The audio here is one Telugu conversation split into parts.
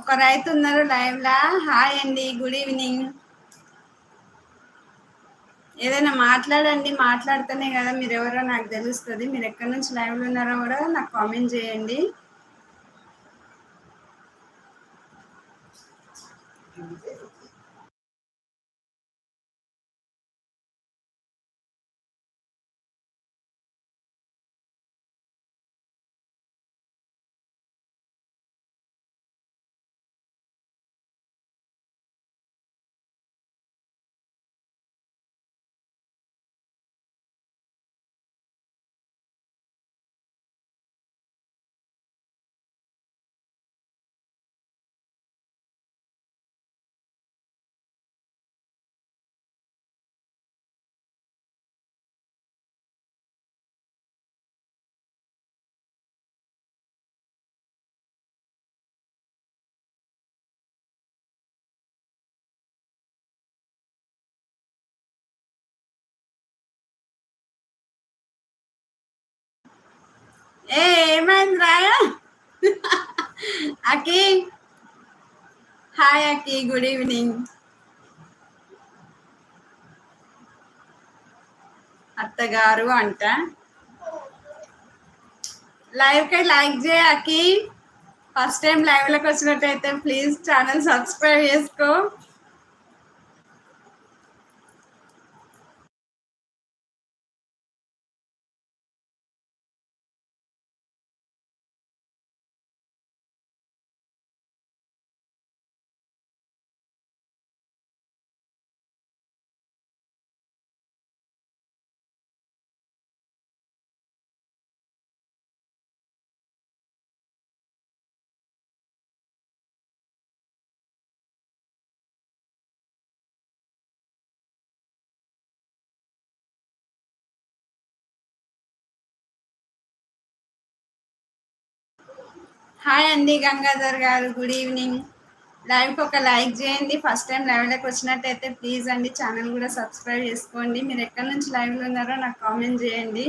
ఒక రైతు ఉన్నారు లైవ్ లా. హాయ్ అండి గుడ్ ఈవినింగ్. ఏదైనా మాట్లాడండి మాట్లాడితేనే కదా మీరు ఎవరో నాకు తెలుస్తుంది. మీరు ఎక్కడి నుంచి లైవ్లో ఉన్నారో కూడా నాకు కామెంట్ చేయండి. ఏ ఏమైంది రాయా Aki? Hi Aki good evening. అత్తగారు అంట. లైవ్కి లైక్ చేయకి ఫస్ట్ టైం లైవ్లోకి వచ్చినట్టయితే ప్లీజ్ ఛానల్ సబ్స్క్రైబ్ చేసుకో. హాయ్ అండి గంగాధర్ గారు. Good evening. లైవ్కి ఒక లైక్ చేయండి. ఫస్ట్ టైం లైవ్లోకి వచ్చినట్టయితే ప్లీజ్ అండి ఛానల్ కూడా సబ్స్క్రైబ్ చేసుకోండి. మీరు ఎక్కడి నుంచి లైవ్లో ఉన్నారో నాకు కామెంట్ చేయండి.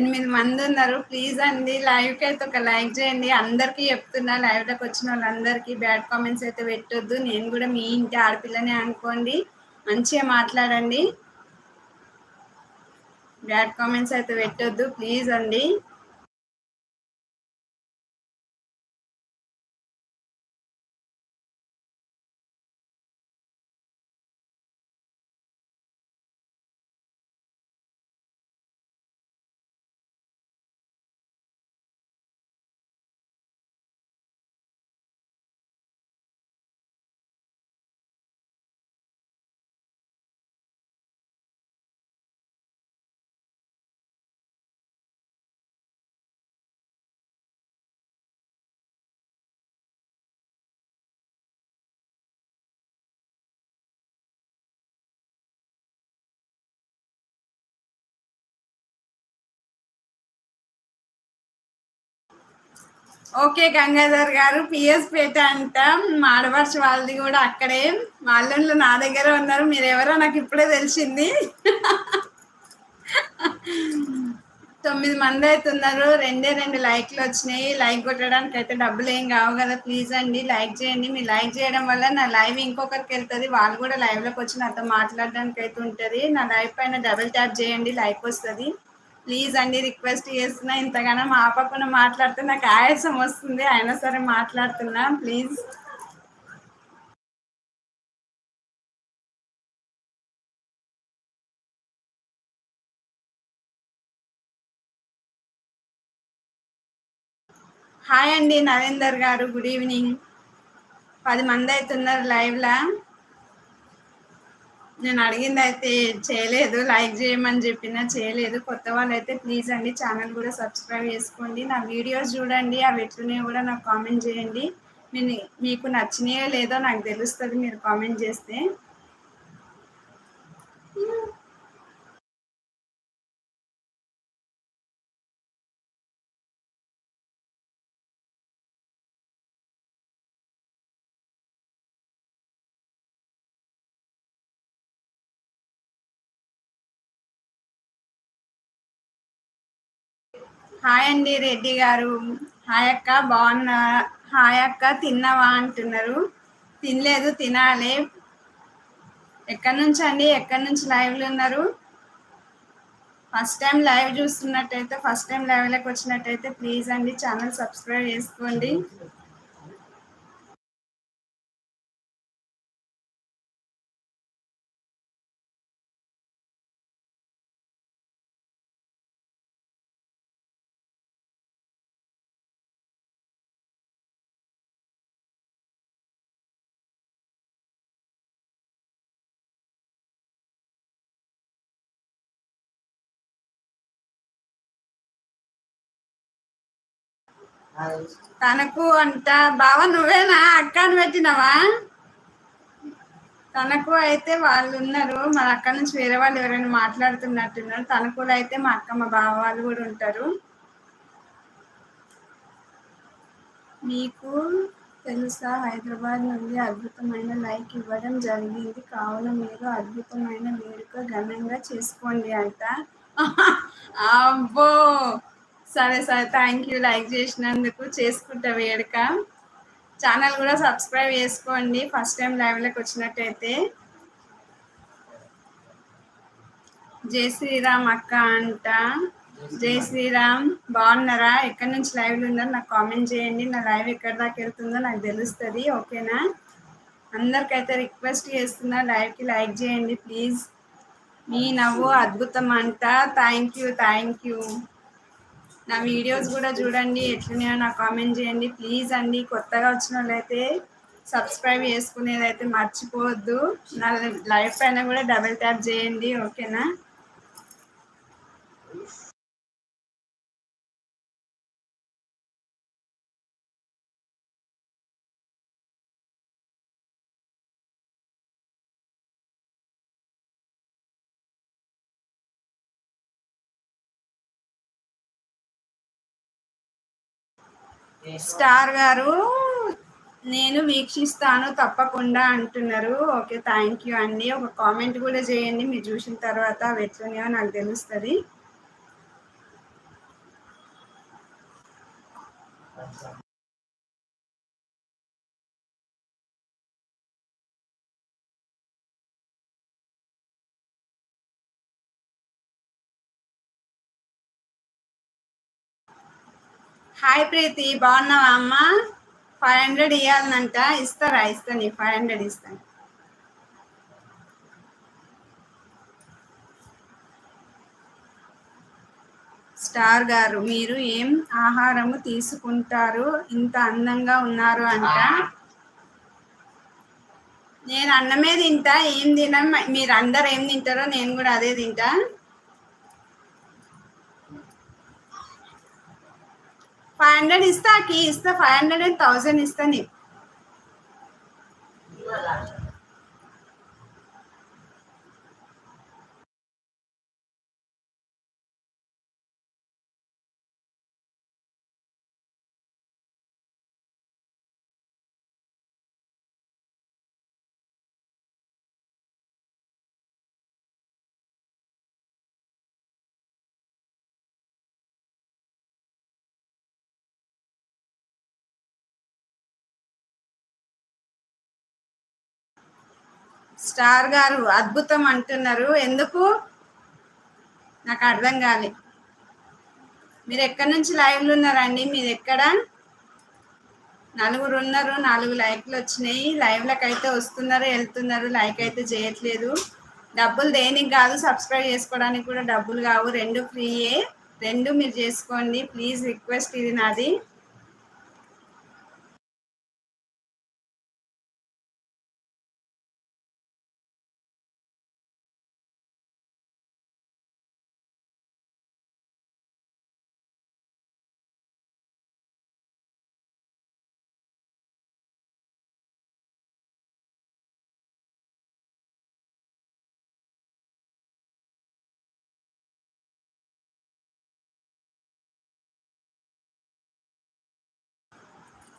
ఎనిమిది మంది ఉన్నారు. ప్లీజ్ అండి లైవ్కి అయితే ఒక లైక్ చేయండి. అందరికీ చెప్తున్నా లైవ్లోకి వచ్చిన వాళ్ళందరికీ బ్యాడ్ కామెంట్స్ అయితే పెట్టొద్దు. నేను కూడా మీ ఇంటి ఆడపిల్లనే అనుకోండి. మంచిగా మాట్లాడండి. బ్యాడ్ కామెంట్స్ అయితే పెట్టొద్దు. ప్లీజ్ అండి. ఓకే గంగాధర్ గారు పిఎస్ పేట అంట. మాడవర్ష వాళ్ళది కూడా అక్కడే. వాళ్ళలో నా దగ్గర ఉన్నారు. మీరు ఎవరో నాకు ఇప్పుడే తెలిసింది. తొమ్మిది మంది అయితే ఉన్నారు. రెండే రెండు లైక్లు వచ్చినాయి. లైక్ కొట్టడానికి అయితే డబ్బులు ఏం కావు కదా. ప్లీజ్ అండి లైక్ చేయండి. మీరు లైక్ చేయడం వల్ల నా లైవ్ ఇంకొకరికి వెళ్తుంది. వాళ్ళు కూడా లైవ్లోకి వచ్చి నాతో మాట్లాడడానికి అయితే ఉంటుంది. నా లైవ్ పైన డబుల్ ట్యాప్ చేయండి. లైక్ వస్తుంది. ప్లీజ్ అండి రిక్వెస్ట్ చేస్తున్నా. ఇంతగానో మా మాట్లాడితే నాకు ఆయాసం వస్తుంది. అయినా సరే మాట్లాడుతున్నా ప్లీజ్. హాయ్ అండి నరేందర్ గారు గుడ్ ఈవినింగ్. పది మంది అవుతున్నారు లైవ్లా. నేను అడిగింది అయితే చేయలేదు లైక్ చేయమని చెప్పినా చేయలేదు. కొత్త వాళ్ళు అయితే ప్లీజ్ అండి ఛానల్ కూడా సబ్స్క్రైబ్ చేసుకోండి. నా వీడియోస్ చూడండి అవి ఎట్లున్నాయో కూడా నాకు కామెంట్ చేయండి. నేను మీకు నచ్చినాయో లేదో నాకు తెలుస్తుంది మీరు కామెంట్ చేస్తే. హాయ్ అండి రెడ్డి గారు. హాయ్ అక్క బాగున్నా హాయ్ అక్క తిన్నావా అంటున్నారు. తినలేదు తినాలి. ఎక్కడి నుంచి అండి ఎక్కడి నుంచి లైవ్లు ఉన్నారు? ఫస్ట్ టైం లైవ్ చూస్తున్నట్టయితే ఫస్ట్ టైం లైవ్లోకి వచ్చినట్టయితే ప్లీజ్ అండి ఛానల్ సబ్స్క్రైబ్ చేసుకోండి. తనకు అంట బావ నువ్వేనా? అక్కను పెట్టినవా? తనకు అయితే వాళ్ళు ఉన్నారు. మన అక్క నుంచి వేరే వాళ్ళు ఎవరైనా మాట్లాడుతున్నట్టున్నారు. తనకు అయితే మా అక్క మా బావ వాళ్ళు కూడా ఉంటారు. మీకు తెలుసా హైదరాబాద్ నుండి అద్భుతమైన లైక్ ఇవ్వడం జరిగింది. కావున మీరు అద్భుతమైన వేడుక ఘనంగా చేసుకోండి అంట. అబ్బో! సరే సరే. థ్యాంక్ యూ లైక్ చేసినందుకు చేసుకుంటా వేడుక. ఛానల్ కూడా సబ్స్క్రైబ్ చేసుకోండి. ఫస్ట్ టైం లైవ్లోకి వచ్చినట్టయితే. జై శ్రీరామ్ అక్క అంట. జై శ్రీరామ్. బాగున్నారా? ఎక్కడి నుంచి లైవ్లు ఉందో నాకు కామెంట్ చేయండి. నా లైవ్ ఎక్కడి దాకా వెళ్తుందో నాకు తెలుస్తుంది. ఓకేనా అందరికైతే రిక్వెస్ట్ చేస్తున్నా లైవ్కి లైక్ చేయండి ప్లీజ్ మీ నవ్వు అద్భుతం అంట. థ్యాంక్ యూ థ్యాంక్ యూ నా వీడియోస్ కూడా చూడండి ఎట్లున్నాయో నాకు కామెంట్ చేయండి. ప్లీజ్ అండి కొత్తగా వచ్చిన వాళ్ళైతే సబ్స్క్రైబ్ చేసుకునేది అయితే మర్చిపోవద్దు. నా లైఫ్ పైన కూడా డబుల్ ట్యాప్ చేయండి ఓకేనా స్టార్ గారు నేను వీక్షిస్తాను తప్పకుండా అంటున్నారు. ఓకే థ్యాంక్ యూ అండి. ఒక కామెంట్ కూడా చేయండి. మీరు చూసిన తర్వాత అవి ఎట్లున్నాయో నాకు తెలుస్తుంది. హాయ్ ప్రీతి బాగున్నావా అమ్మ? ఫైవ్ హండ్రెడ్ ఇవ్వాలంట ఇస్తారా? ఇస్తాను. ఫైవ్ హండ్రెడ్ ఇస్తాను. స్టార్ గారు మీరు ఏం ఆహారము తీసుకుంటారు? ఇంత అందంగా ఉన్నారు అంట. నేను అన్నమే తింటా. ఏం తిన? మీరు అందరు ఏం తింటారో నేను కూడా అదే తింటా. ఫైవ్ హండ్రెడ్ ఇస్తాకి ఇస్తా ఫైవ్ హండ్రెడ్ అండ్ థౌసండ్ ఇస్తా నీకు. స్టార్ గారు అద్భుతం అంటున్నారు. ఎందుకు? నాకు అర్థం కాలే. మీరు ఎక్కడి నుంచి లైవ్లు ఉన్నారండి? మీరు ఎక్కడ? నలుగురు ఉన్నారు నాలుగు లైక్లు వచ్చినాయి. లైవ్లకు అయితే వస్తున్నారు వెళ్తున్నారు. లైక్ అయితే చేయట్లేదు. డబ్బులు దేనికి కాదు సబ్స్క్రైబ్ చేసుకోవడానికి కూడా డబ్బులు కావు. రెండు ఫ్రీయే. రెండు మీరు చేసుకోండి. ప్లీజ్ రిక్వెస్ట్ ఇది నాది.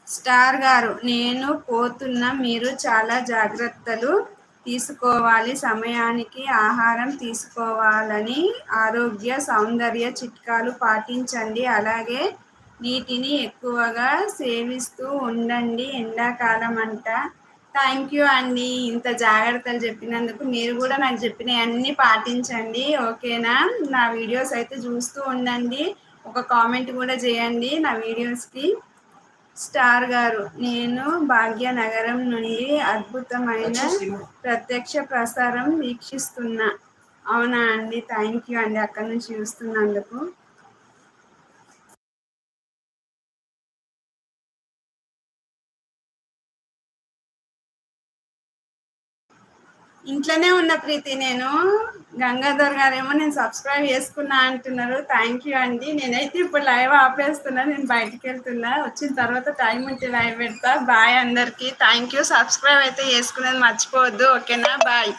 స్టార్ గారు నేను పోతున్నా మీరు చాలా జాగ్రత్తలు తీసుకోవాలి సమయానికి ఆహారం తీసుకోవాలని ఆరోగ్య సౌందర్య చిట్కాలు పాటించండి. అలాగే నీటిని ఎక్కువగా సేవిస్తూ ఉండండి. ఎండాకాలం అంట. థ్యాంక్ యూ అండి. ఇంత జాగ్రత్తలు చెప్పినందుకు మీరు కూడా నాకు చెప్పినవి అన్నీ పాటించండి. ఓకేనా? నా వీడియోస్ అయితే చూస్తూ ఉండండి. ఒక కామెంట్ కూడా చేయండి నా వీడియోస్కి. స్టార్ గారు. నేను భాగ్యనగరం నుండి అద్భుతమైన ప్రత్యక్ష ప్రసారం వీక్షిస్తున్నా. అవునా అండి? థ్యాంక్ యూ అండి అక్కడ నుంచి చూస్తున్నందుకు. ఇంట్లోనే ఉన్న ప్రీతి నేను. గంగాధర్ గారేమో నేను సబ్స్క్రైబ్ చేసుకున్నా అంటున్నారు. థ్యాంక్ యూ అండి. నేనైతే ఇప్పుడు లైవ్ ఆపేస్తున్నా. నేను బయటికి వెళ్తున్నా. వచ్చిన తర్వాత టైం ఉంటే లైవ్ పెడతా. బాయ్ అందరికీ. థ్యాంక్ యూ సబ్స్క్రైబ్ అయితే చేసుకునేది మర్చిపోవద్దు. ఓకేనా బాయ్